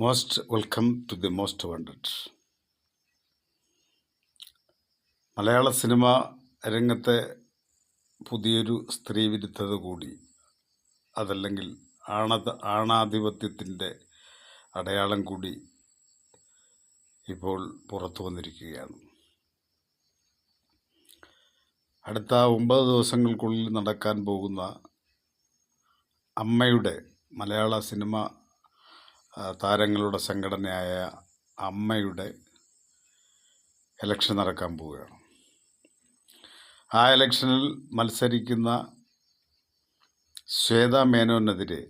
Most welcome to the most wanted Malayala cinema രംഗത്തെ പുതിയൊരു സ്ത്രീവിരുദ്ധത കൂടി. അതല്ലെങ്കിൽ ആണത ആണാധിപത്യത്തിന്റെ അടയാളം കൂടി ഇപ്പോൾ പുറത്തു വന്നിരിക്കുകയാണ്. അടുത്ത ഒമ്പത് ദിവസങ്ങൾക്കുള്ളിൽ നടക്കാൻ പോകുന്ന അമ്മയുടെ മലയാള സിനിമ താരങ്ങളുടെ സംഘടനയായ അമ്മയുടെ ഇലക്ഷൻ നടക്കാൻ പോവുകയാണ്. ആ ഇലക്ഷനിൽ മത്സരിക്കുന്ന ശ്വേത മേനോനെതിരെ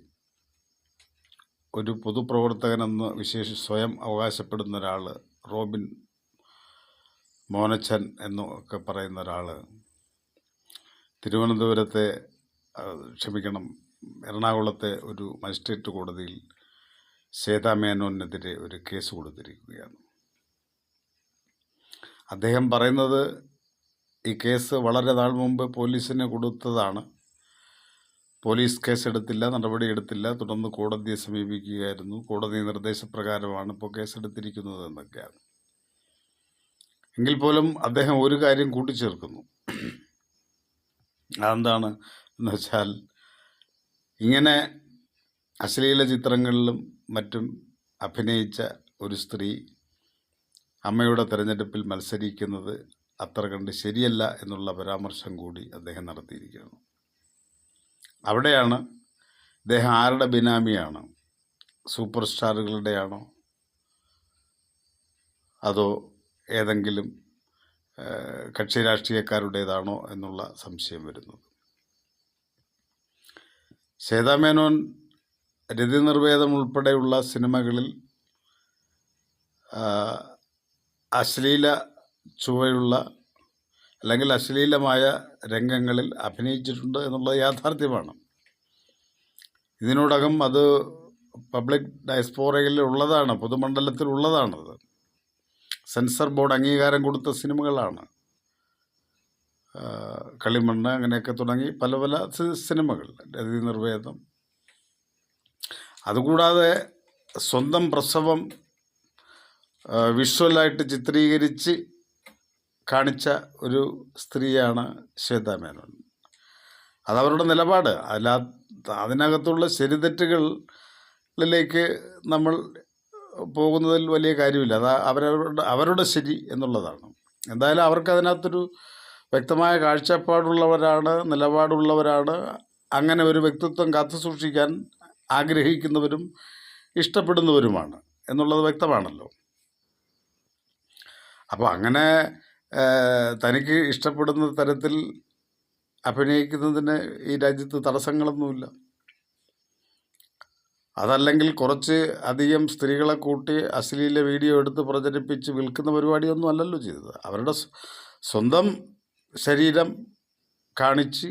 ഒരു പൊതുപ്രവർത്തകനെന്ന് വിശേഷ സ്വയം അവകാശപ്പെടുന്ന ഒരാൾ റോബിൻ മോനച്ചൻ എന്നൊക്കെ പറയുന്ന ഒരാൾ തിരുവനന്തപുരത്തെ ക്ഷമിക്കണം എറണാകുളത്തെ ഒരു മജിസ്ട്രേറ്റ് കോടതിയിൽ ശ്വേതാ മേനോനെതിരെ ഒരു കേസ് കൊടുത്തിരിക്കുകയാണ്. അദ്ദേഹം പറയുന്നത് ഈ കേസ് വളരെ നാൾ മുമ്പ് പോലീസിന് കൊടുത്തതാണ്. പോലീസ് കേസെടുത്തില്ല നടപടിയെടുത്തില്ല തുടർന്ന് കോടതിയെ സമീപിക്കുകയായിരുന്നു. കോടതി നിർദ്ദേശപ്രകാരമാണ് ഇപ്പോൾ കേസെടുത്തിരിക്കുന്നത് എന്നൊക്കെയാണ്. എങ്കിൽ പോലും അദ്ദേഹം ഒരു കാര്യം കൂട്ടിച്ചേർക്കുന്നു. അതെന്താണ് എന്ന് വെച്ചാൽ ഇങ്ങനെ അശ്ലീല ചിത്രങ്ങളിലും മറ്റും അഭിനയിച്ച ഒരു സ്ത്രീ അമ്മയുടെ തെരഞ്ഞെടുപ്പിൽ മത്സരിക്കുന്നത് അത്ര കണ്ട് ശരിയല്ല എന്നുള്ള പരാമർശം കൂടി അദ്ദേഹം നടത്തിയിരിക്കുന്നു. അവിടെയാണ് ഇദ്ദേഹം ആരുടെ ബിനാമിയാണ്? സൂപ്പർ സ്റ്റാറുകളുടെയാണോ അതോ ഏതെങ്കിലും കക്ഷി രാഷ്ട്രീയക്കാരുടേതാണോ എന്നുള്ള സംശയം വരുന്നത്? ശ്വേതാമേനോൻ രതി നിർവേദം ഉൾപ്പെടെയുള്ള സിനിമകളിൽ അശ്ലീല ചുവയുള്ള അല്ലെങ്കിൽ അശ്ലീലമായ രംഗങ്ങളിൽ അഭിനയിച്ചിട്ടുണ്ട് എന്നുള്ളത് യാഥാർത്ഥ്യമാണ്. ഇതിനോടകം അത് പബ്ലിക് ഡയസ്പോറയിൽ ഉള്ളതാണ് പൊതുമണ്ഡലത്തിൽ ഉള്ളതാണത്. സെൻസർ ബോർഡ് അംഗീകാരം കൊടുത്ത സിനിമകളാണ്. കളിമണ്ണ് അങ്ങനെയൊക്കെ തുടങ്ങി പല പല സിനിമകൾ. രതി നിർവേദം അതുകൂടാതെ സ്വന്തം പ്രസവം വിഷ്വലായിട്ട് ചിത്രീകരിച്ച് കാണിച്ച ഒരു സ്ത്രീയാണ് ശ്വേതാ മേനോൻ. അതവരുടെ നിലപാട്. അല്ലാ അതിനകത്തുള്ള ശരിതെറ്റുകളിലേക്ക് നമ്മൾ പോകുന്നതിൽ വലിയ കാര്യമില്ല. അത് അവരവരുടെ അവരുടെ ശരി എന്നുള്ളതാണ്. എന്തായാലും അവർക്ക് അതിനകത്തൊരു വ്യക്തമായ കാഴ്ചപ്പാടുള്ളവരാണ് നിലപാടുള്ളവരാണ്. അങ്ങനെ ഒരു വ്യക്തിത്വം കാത്തു സൂക്ഷിക്കാൻ ആഗ്രഹിക്കുന്നവരും ഇഷ്ടപ്പെടുന്നവരുമാണ് എന്നുള്ളത് വ്യക്തമാണല്ലോ. അപ്പോൾ അങ്ങനെ തനിക്ക് ഇഷ്ടപ്പെടുന്ന തരത്തിൽ അഭിനയിക്കുന്നതിന് ഈ രാജ്യത്ത് തടസ്സങ്ങളൊന്നുമില്ല. അതല്ലെങ്കിൽ കുറച്ച് അധികം സ്ത്രീകളെ കൂട്ടി അശ്ലീല വീഡിയോ എടുത്ത് പ്രചരിപ്പിച്ച് വിൽക്കുന്ന പരിപാടിയൊന്നും അല്ലല്ലോ ചെയ്തത്. അവരുടെ സ്വന്തം ശരീരം കാണിച്ച്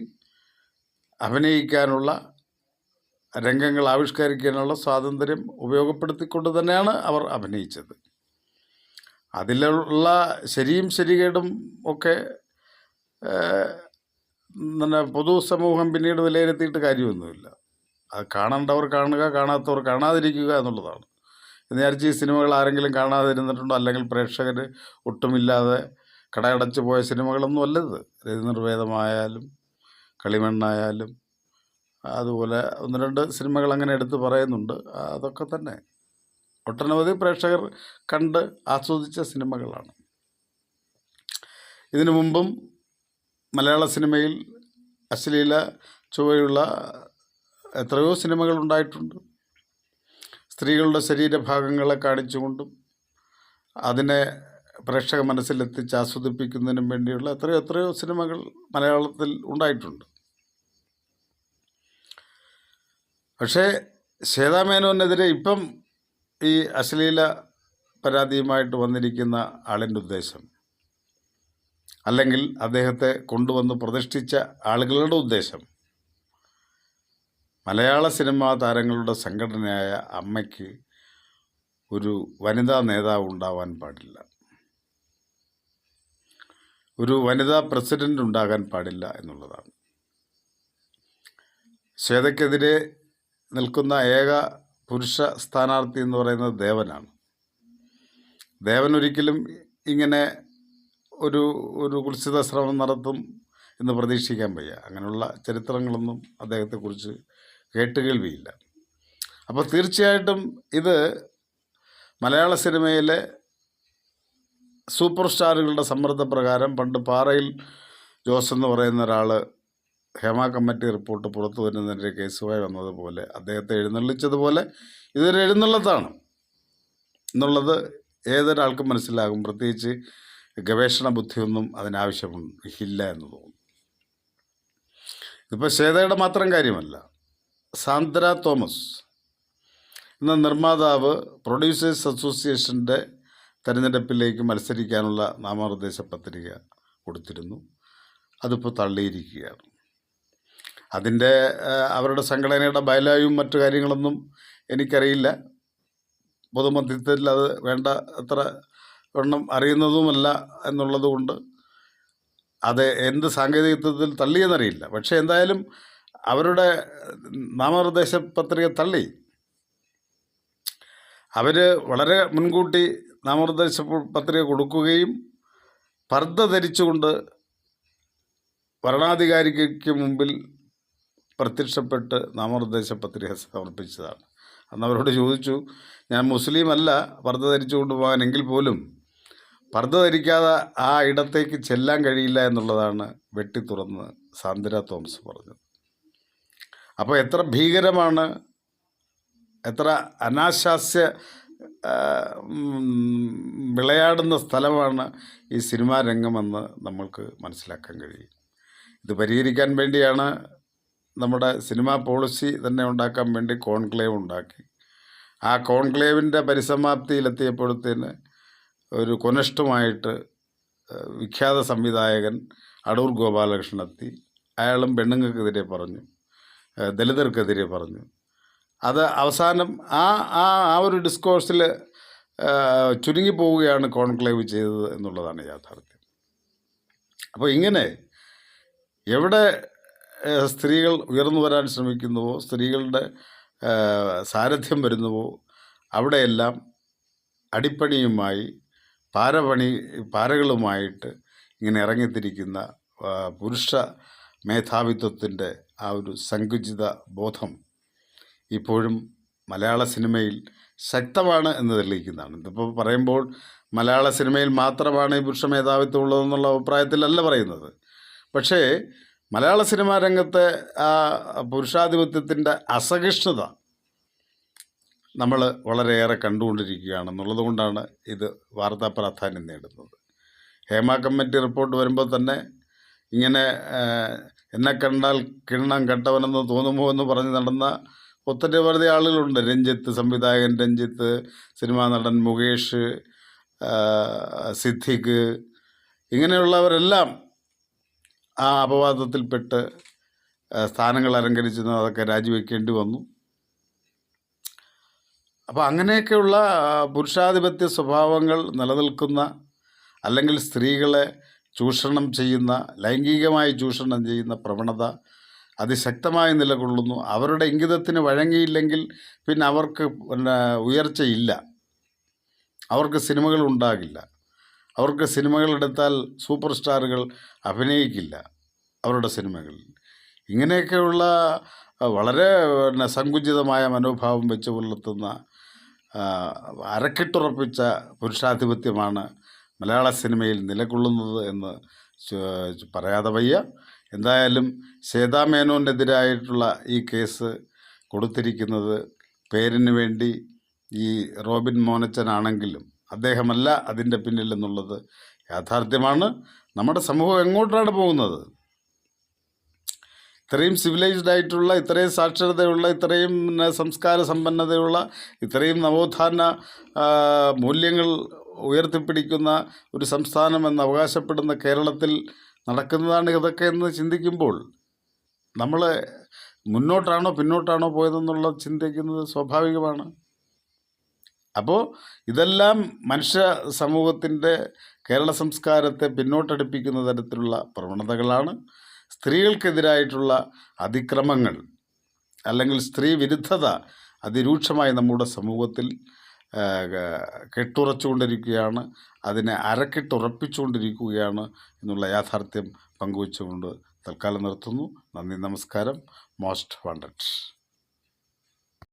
അഭിനയിക്കാനുള്ള രംഗങ്ങൾ ആവിഷ്കരിക്കാനുള്ള സ്വാതന്ത്ര്യം ഉപയോഗപ്പെടുത്തിക്കൊണ്ട് തന്നെയാണ് അവർ അഭിനയിച്ചത്. അതിലുള്ള ശരിയും ശരികേടും ഒക്കെ പിന്നെ പൊതുസമൂഹം പിന്നീട് വിലയിരുത്തിയിട്ട് കാര്യമൊന്നുമില്ല. അത് കാണേണ്ടവർ കാണുക കാണാത്തവർ കാണാതിരിക്കുക എന്നുള്ളതാണ്. എന്ന് വിചാരിച്ച് ഈ സിനിമകൾ ആരെങ്കിലും കാണാതിരുന്നിട്ടുണ്ടോ? അല്ലെങ്കിൽ പ്രേക്ഷകർ ഒട്ടുമില്ലാതെ കടയടച്ച് പോയ സിനിമകളൊന്നും അല്ലത്. രതി നിർവേദമായാലും കളിമണ്ണായാലും അതുപോലെ ഒന്ന് രണ്ട് സിനിമകൾ അങ്ങനെ എടുത്ത് പറയുന്നുണ്ട്. അതൊക്കെ തന്നെ. ഒട്ടനവധി പ്രേക്ഷകർ കണ്ട് ആസ്വദിച്ച സിനിമകളാണ്. ഇതിനു മുമ്പും മലയാള സിനിമയിൽ അശ്ലീല ചുവയുള്ള എത്രയോ സിനിമകൾ ഉണ്ടായിട്ടുണ്ട്. സ്ത്രീകളുടെ ശരീരഭാഗങ്ങളെ കാണിച്ചുകൊണ്ടും അതിനെ പ്രേക്ഷക മനസ്സിലെത്തിച്ച് ആസ്വദിപ്പിക്കുന്നതിനും വേണ്ടിയുള്ള എത്രയോ എത്രയോ സിനിമകൾ മലയാളത്തിൽ ഉണ്ടായിട്ടുണ്ട്. പക്ഷേ ശ്വേതാമേനോനെതിരെ ഇപ്പം ഈ അശ്ലീല പരാതിയുമായിട്ട് വന്നിരിക്കുന്ന ആളിന്റെ ഉദ്ദേശം അല്ലെങ്കിൽ അദ്ദേഹത്തെ കൊണ്ടുവന്ന് പ്രതിഷ്ഠിച്ച ആളുകളുടെ ഉദ്ദേശം മലയാള സിനിമാ താരങ്ങളുടെ സംഘടനയായ അമ്മയ്ക്ക് ഒരു വനിതാ നേതാവ് ഉണ്ടാവാൻ പാടില്ല. ഒരു വനിതാ പ്രസിഡന്റ് ഉണ്ടാകാൻ പാടില്ല എന്നുള്ളതാണ്. ശ്വേതയ്ക്കെതിരെ നിൽക്കുന്ന ഏക പുരുഷ സ്ഥാനാർത്ഥി എന്ന് പറയുന്നത് ദേവനാണ്. ദേവൻ ഒരിക്കലും ഇങ്ങനെ ഒരു ഒരു കുത്സിത ശ്രമം നടത്തും എന്ന് പ്രതീക്ഷിക്കാൻ വയ്യ. അങ്ങനെയുള്ള ചരിത്രങ്ങളൊന്നും അദ്ദേഹത്തെക്കുറിച്ച് കേട്ടുകേൾവിയില്ല. അപ്പോൾ തീർച്ചയായിട്ടും ഇത് മലയാള സിനിമയിലെ സൂപ്പർ സ്റ്റാറുകളുടെ സമ്മർദ്ദപ്രകാരം പണ്ട് പാറയിൽ ജോസ് എന്ന് പറയുന്ന ഒരാൾ ഹേമ കമ്മിറ്റി റിപ്പോർട്ട് പുറത്തു വരുന്നതിന്റെ കേസുമായി വന്നതുപോലെ അദ്ദേഹത്തെ എഴുന്നള്ളിച്ചതുപോലെ ഇതൊരു എഴുന്നള്ളത്താണ്. എന്നുള്ളത് ഏതൊരാൾക്കും മനസ്സിലാകും. പ്രത്യേകിച്ച് ഗവേഷണ ബുദ്ധിയൊന്നും അതിനാവശ്യമില്ല എന്ന് തോന്നുന്നു. ഇതിപ്പോൾ ശ്വേതയുടെ മാത്രം കാര്യമല്ല. സാന്ദ്ര തോമസ് എന്ന നിർമ്മാതാവ് പ്രൊഡ്യൂസേഴ്സ് അസോസിയേഷന്റെ തെരഞ്ഞെടുപ്പിലേക്ക് മത്സരിക്കാനുള്ള നാമനിർദ്ദേശ പത്രിക കൊടുത്തിരുന്നു. അതിപ്പോൾ തള്ളിയിരിക്കുകയാണ്. അതിന്റെ അവരുടെ സംഘടനയുടെ ബയലായും മറ്റു കാര്യങ്ങളൊന്നും എനിക്കറിയില്ല. പൊതുമധ്യത്തിൽ അത് വേണ്ട അത്ര വണ്ണം അറിയുന്നതുമല്ല എന്നുള്ളത് കൊണ്ട് അത് എന്ത് സാങ്കേതികത്വത്തിൽ തള്ളിയെന്നറിയില്ല. പക്ഷേ എന്തായാലും അവരുടെ നാമനിർദ്ദേശ പത്രിക തള്ളി. അവർ വളരെ മുൻകൂട്ടി നാമനിർദ്ദേശ പത്രിക കൊടുക്കുകയും പർദ്ദ ധരിച്ചുകൊണ്ട് വരണാധികാരിക്ക് മുമ്പിൽ പ്രത്യക്ഷപ്പെട്ട് നാമനിർദ്ദേശ പത്രിക സമർപ്പിച്ചതാണ്. അന്ന് അവരോട് ചോദിച്ചു ഞാൻ മുസ്ലിം അല്ല പർദ്ദ ധരിച്ചുകൊണ്ട് പോകാനെങ്കിൽ പോലും പർദ്ദ ധരിക്കാതെ ആ ഇടത്തേക്ക് ചെല്ലാൻ കഴിയില്ല എന്നുള്ളതാണ് വെട്ടി തുറന്ന് സാന്ദ്ര തോമസ് പറഞ്ഞത്. അപ്പോൾ എത്ര ഭീകരമാണ് എത്ര അനാശാസ്യ വിളയാടുന്ന സ്ഥലമാണ് ഈ സിനിമാ രംഗമെന്ന് നമ്മൾക്ക് മനസ്സിലാക്കാൻ കഴിയും. ഇത് പരിഹരിക്കാൻ വേണ്ടിയാണ് നമ്മുടെ സിനിമാ പോളിസി തന്നെ ഉണ്ടാക്കാൻ വേണ്ടി കോൺക്ലേവ് ഉണ്ടാക്കി. ആ കോൺക്ലേവിന്റെ പരിസമാപ്തിയിലെത്തിയപ്പോഴത്തേന് ഒരു കൊനഷ്ടമായിട്ട് ഏഹ്, വിഖ്യാത സംവിധായകൻ അടൂർ ഗോപാലകൃഷ്ണൻ എത്തി. അയാളും പെണ്ണുങ്ങൾക്കെതിരെ പറഞ്ഞു ദലിതർക്കെതിരെ പറഞ്ഞു. അത് അവസാനം ആ ആ ആ ഒരു ഡിസ്കോഴ്സിൽ ചുരുങ്ങിപ്പോവുകയാണ് കോൺക്ലേവ് ചെയ്തത് എന്നുള്ളതാണ് യാഥാർത്ഥ്യം. അപ്പോൾ ഇങ്ങനെ എവിടെ സ്ത്രീകൾ ഉയർന്നു വരാൻ ശ്രമിക്കുന്നുവോ? സ്ത്രീകളുടെ സാരഥ്യം വരുന്നുവോ? അവിടെയെല്ലാം അടിപ്പണിയുമായി പാരപണി പാരകളുമായിട്ട് ഇങ്ങനെ ഇറങ്ങിത്തിരിക്കുന്ന പുരുഷ മേധാവിത്വത്തിന്റെ ആ ഒരു സങ്കുചിത ബോധം ഇപ്പോഴും മലയാള സിനിമയിൽ ശക്തമാണ് എന്ന് തെളിയിക്കുന്നതാണ്. ഇതിപ്പോൾ പറയുമ്പോൾ മലയാള സിനിമയിൽ മാത്രമാണ് ഈ പുരുഷ മേധാവിത്വം ഉള്ളതെന്നുള്ള അഭിപ്രായത്തിലല്ല പറയുന്നത്. പക്ഷേ മലയാള സിനിമാ രംഗത്തെ ആ പുരുഷാധിപത്യത്തിന്റെ അസഹിഷ്ണുത നമ്മൾ വളരെയേറെ കണ്ടുകൊണ്ടിരിക്കുകയാണ് കൊണ്ടാണ് ഇത് വാർത്താ പ്രാധാന്യം നേടുന്നത്. ഹേമ കമ്മിറ്റി റിപ്പോർട്ട് വരുമ്പോൾ തന്നെ ഇങ്ങനെ എന്നെ കണ്ടാൽ കിണ്ണം കെട്ടവനെന്ന് തോന്നുമോ എന്ന് പറഞ്ഞ് നടന്ന ഒത്തിരി ആളുകളുണ്ട്. രഞ്ജിത്ത് സംവിധായകൻ രഞ്ജിത്ത് സിനിമാ നടൻ മുകേഷ് സിദ്ധിഖ് ഇങ്ങനെയുള്ളവരെല്ലാം ആ അപവാദത്തിൽപ്പെട്ട് സ്ഥാനങ്ങൾ അലങ്കരിച്ചെന്ന് അതൊക്കെ രാജിവെക്കേണ്ടി വന്നു. അപ്പോൾ അങ്ങനെയൊക്കെയുള്ള പുരുഷാധിപത്യ സ്വഭാവങ്ങൾ നിലനിൽക്കുന്ന അല്ലെങ്കിൽ സ്ത്രീകളെ ചൂഷണം ചെയ്യുന്ന ലൈംഗികമായി ചൂഷണം ചെയ്യുന്ന പ്രവണത അതിശക്തമായി നിലകൊള്ളുന്നു. അവരുടെ ഇംഗിതത്തിന് വഴങ്ങിയില്ലെങ്കിൽ പിന്നെ അവർക്ക് പിന്നെ ഉയർച്ചയില്ല. അവർക്ക് സിനിമകൾ ഉണ്ടാകില്ല. അവർക്ക് സിനിമകൾ എടുത്താൽ സൂപ്പർ സ്റ്റാറുകൾ അഭിനയിക്കില്ല അവരുടെ സിനിമകളിൽ. ഇങ്ങനെയൊക്കെയുള്ള വളരെ പിന്നെ സങ്കുചിതമായ മനോഭാവം വെച്ച് പുലർത്തുന്ന അരക്കിട്ടുറപ്പിച്ച പുരുഷാധിപത്യമാണ് മലയാള സിനിമയിൽ നിലകൊള്ളുന്നത് എന്ന് പറയാതെ വയ്യ. എന്തായാലും സേതാമേനോനെതിരായിട്ടുള്ള ഈ കേസ് കൊടുത്തിരിക്കുന്നത് പേരിന് വേണ്ടി ഈ റോബിൻ മോനച്ചനാണെങ്കിലും അദ്ദേഹമല്ല അതിന്റെ പിന്നിൽ എന്നുള്ളത് യാഥാർത്ഥ്യമാണ്. നമ്മുടെ സമൂഹം എങ്ങോട്ടാണ് പോകുന്നത്? ഇത്രയും സിവിലൈസ്ഡ് ആയിട്ടുള്ള ഇത്രയും സാക്ഷരതയുള്ള ഇത്രയും സംസ്കാര സമ്പന്നതയുള്ള ഇത്രയും നവോത്ഥാന മൂല്യങ്ങൾ ഉയർത്തിപ്പിടിക്കുന്ന ഒരു സംസ്ഥാനം എന്ന് അവകാശപ്പെടുന്ന കേരളത്തിൽ നടക്കുന്നതാണ് ഇതൊക്കെ എന്ന് ചിന്തിക്കുമ്പോൾ നമ്മൾ മുന്നോട്ടാണോ പിന്നോട്ടാണോ പോയതെന്നുള്ള ചിന്തിക്കുന്നത് സ്വാഭാവികമാണ്. അപ്പോൾ ഇതെല്ലാം മനുഷ്യ സമൂഹത്തിന്റെ കേരള സംസ്കാരത്തെ പിന്നോട്ടടിപ്പിക്കുന്ന തരത്തിലുള്ള പ്രവണതകളാണ്. സ്ത്രീകൾക്കെതിരായിട്ടുള്ള അതിക്രമങ്ങൾ അല്ലെങ്കിൽ സ്ത്രീ വിരുദ്ധത അതിരൂക്ഷമായി നമ്മുടെ സമൂഹത്തിൽ കെട്ടുറച്ചുകൊണ്ടിരിക്കുകയാണ്. അതിനെ അരക്കെട്ടുറപ്പിച്ചുകൊണ്ടിരിക്കുകയാണ് എന്നുള്ള യാഥാർത്ഥ്യം പങ്കുവച്ചുകൊണ്ട് തൽക്കാലം നിർത്തുന്നു. നന്ദി നമസ്കാരം. Most wanted.